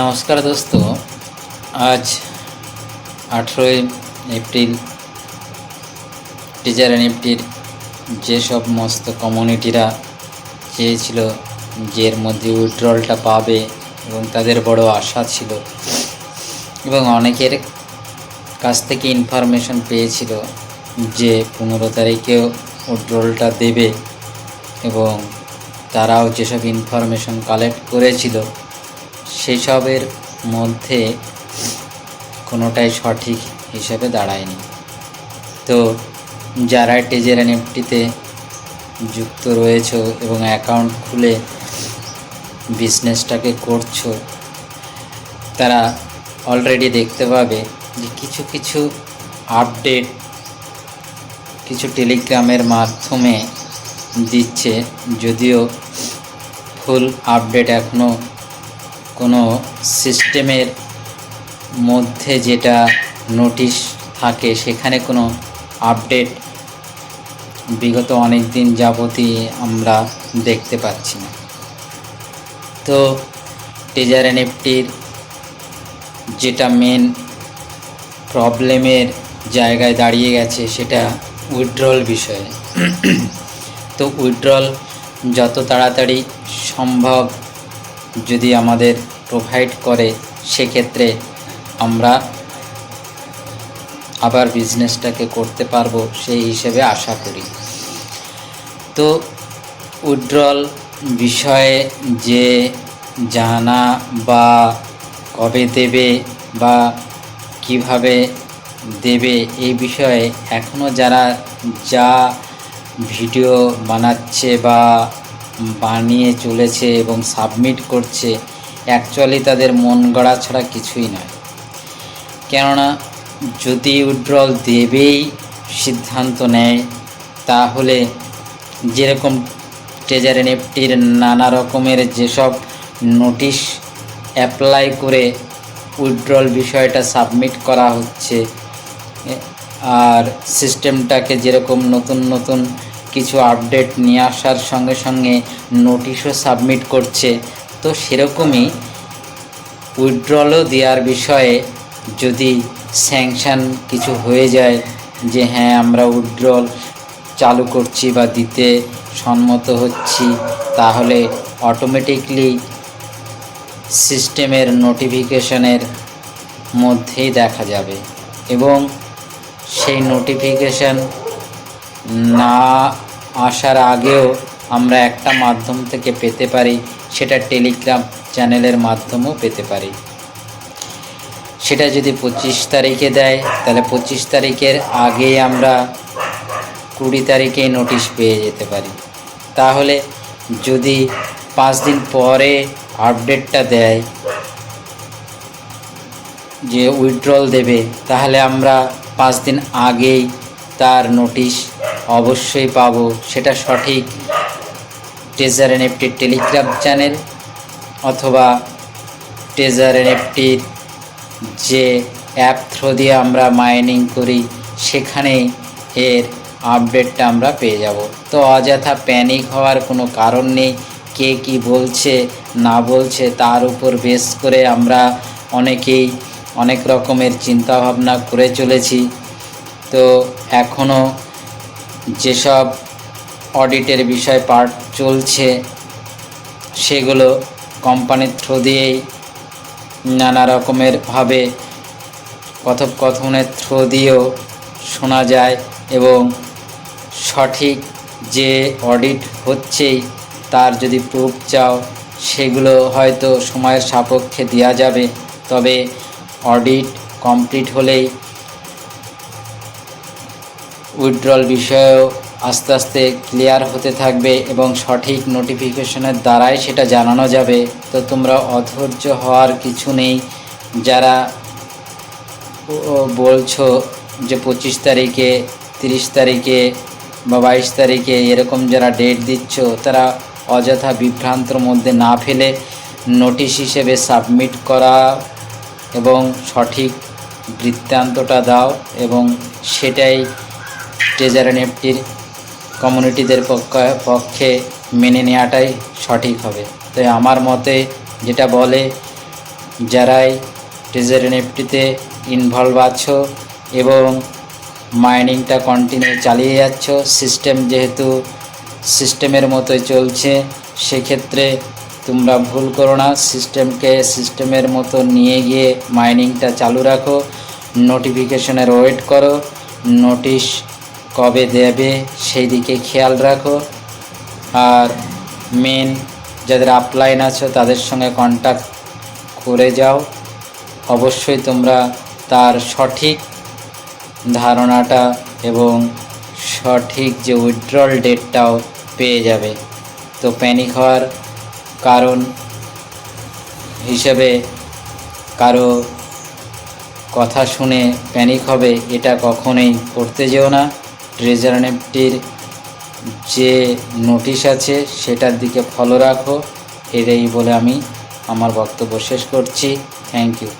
নমস্কার দোস্ত। আজ আঠেরোই এপ্রিল টিচার এনএফটির যে সমস্ত কমিউনিটিরা চেয়েছিল যে এর মধ্যে উইথড্রলটা পাবে এবং তাদের বড় আশা ছিল এবং অনেকের কাছ থেকে ইনফরমেশন পেয়েছিল যে পনেরো তারিখেও উইথড্রলটা দেবে এবং তারাও যেসব ইনফরমেশন কালেক্ট করেছিল সেসবের মধ্যে কোনোটাই সঠিক হিসেবে দাঁড়ায়নি। তো যারা টেজের এনএফটিতে যুক্ত রয়েছে এবং অ্যাকাউন্ট খুলে বিজনেসটাকে করছ, তারা অলরেডি দেখতে পাবে যে কিছু কিছু আপডেট কিছু টেলিগ্রামের মাধ্যমে দিচ্ছে, যদিও ফুল আপডেট এখনও কোনো সিস্টেমের মধ্যে যেটা নোটিশ থাকে, সেখানে কোনো আপডেট বিগত অনেক দিন যাবতই আমরা দেখতে পাচ্ছি না। তো টেজার এনএফটির যেটা মেন প্রবলেমের জায়গায় দাঁড়িয়ে গেছে, সেটা উইথড্রল বিষয়ে। তো উইথড্রল যত তাড়াতাড়ি সম্ভব যদি আমাদের প্রোভাইড করে, সেক্ষেত্রে আমরা আবার বিজনেসটাকে করতে পারব সেই হিসেবে আশা করি। তো উইথড্রল বিষয়ে যে জানা বা কবে দেবে বা কীভাবে দেবে এই বিষয়ে এখনও যারা যা ভিডিও বানাচ্ছে বা বানিয়ে চলেছে এবং সাবমিট করছে অ্যাকচুয়ালি তাদের মন গড়া ছাড়া কিছুই নয়। কেননা, যদি উইথড্রল দেবেই সিদ্ধান্ত নেয়, তাহলে যেরকম ট্রেজার এনএফটির নানা রকমের যেসব নোটিশ অ্যাপ্লাই করে উইথড্রল বিষয়টা সাবমিট করা হচ্ছে আর সিস্টেমটাকে যেরকম নতুন নতুন কিছু আপডেট নিয়ে আসার সঙ্গে সঙ্গে নোটিশও সাবমিট করছে। তো সেরকমই উইথড্রলও দেওয়ার বিষয়ে যদি স্যাংশন কিছু হয়ে যায় যে হ্যাঁ আমরা উইথড্রল চালু করছি বা দিতে সম্মত হচ্ছি, তাহলে অটোমেটিকলি সিস্টেমের নোটিফিকেশনের মধ্যেই দেখা যাবে। এবং সেই নোটিফিকেশন না আসার আগেও আমরা একটা মাধ্যম থেকে পেতে পারি, সেটা টেলিগ্রাম চ্যানেলের মাধ্যমেও পেতে পারি। সেটা যদি পঁচিশ তারিখে দেয়, তাহলে পঁচিশ তারিখের আগে আমরা কুড়ি তারিখে নোটিশ পেয়ে যেতে পারি। তাহলে যদি পাঁচ দিন পরে আপডেটটা দেয়, যে উইথড্রল দেবে, তাহলে আমরা পাঁচ দিন আগেই তার নোটিশ অবশ্যই পাবো, সেটা সঠিক। ট্রেজার এনএফটির টেলিগ্রাম চ্যানেল অথবা ট্রেজার এনএফটির যে অ্যাপ থ্রো দিয়ে আমরা মাইনিং করি, সেখানে এর আপডেটটা আমরা পেয়ে যাব। তো অযথা প্যানিক হওয়ার কোনো কারণ নেই, কে কি বলছে, না বলছে, তার উপর বেস করে আমরা অনেকেই অনেক রকমের চিন্তাভাবনা করে চলেছি। তো এখনও যেসব অডিটের বিষয় পার্ট চলছে, সেগুলো কোম্পানির থ্রু দিয়েই নানা রকমেরভাবে কথোপকথনের থ্রু দিয়েও শোনা যায় এবং সঠিক যে অডিট হচ্ছেই তার যদি প্রুফ চাও, সেগুলো হয়তো সময়ের সাপেক্ষে দেওয়া যাবে। তবে অডিট কমপ্লিট হলেই উইথড্রল বিষয়েও আস্তে আস্তে ক্লিয়ার হতে থাকবে এবং সঠিক নোটিফিকেশনের দ্বারাই সেটা জানানো যাবে। তো তোমরা অধৈর্য হওয়ার কিছু নেই। যারা বলছো যে পঁচিশ তারিখে, তিরিশ তারিখে বা বাইশ তারিখে এরকম যারা ডেট দিচ্ছ, তারা অযথা বিভ্রান্তর মধ্যে না ফেলে নোটিশ হিসেবে সাবমিট করা এবং সঠিক বৃত্তান্তটা দাও এবং সেটাই ট্রেজার এনএফটির কমিউনিটিদের পক্ষে পক্ষে মেনে নেওয়াটাই সঠিক হবে। তাই আমার মতে যেটা বলে, যারাই ট্রেজার এনএফটিতে ইনভলভ আছো এবং মাইনিংটা কন্টিনিউ চালিয়ে যাচ্ছ সিস্টেম যেহেতু সিস্টেমের মতোই চলছে, সেক্ষেত্রে তোমরা ভুল করো না সিস্টেমকে সিস্টেমের মতো নিয়ে গিয়ে মাইনিংটা চালু রাখো নোটিফিকেশনের ওয়েট করো নোটিশ কবে দেবে সেই দিকে খেয়াল রাখো। আর মেন যাদের আপলাইন আছো তাদের সঙ্গে কন্ট্যাক্ট করে যাও। অবশ্যই তোমরা তার সঠিক ধারণাটা এবং সঠিক যে উইথড্রল ডেটটাও পেয়ে যাবে। তো প্যানিক হওয়ার কারণ হিসেবে কারও কথা শুনে প্যানিক হবে এটা কখনোই করতে যেও না। ট্রেজার নেপটির যে নোটিশ আছে, সেটার দিকে ফলো রাখো। এটাই বলে আমি আমার বক্তব্য শেষ করছি। Thank you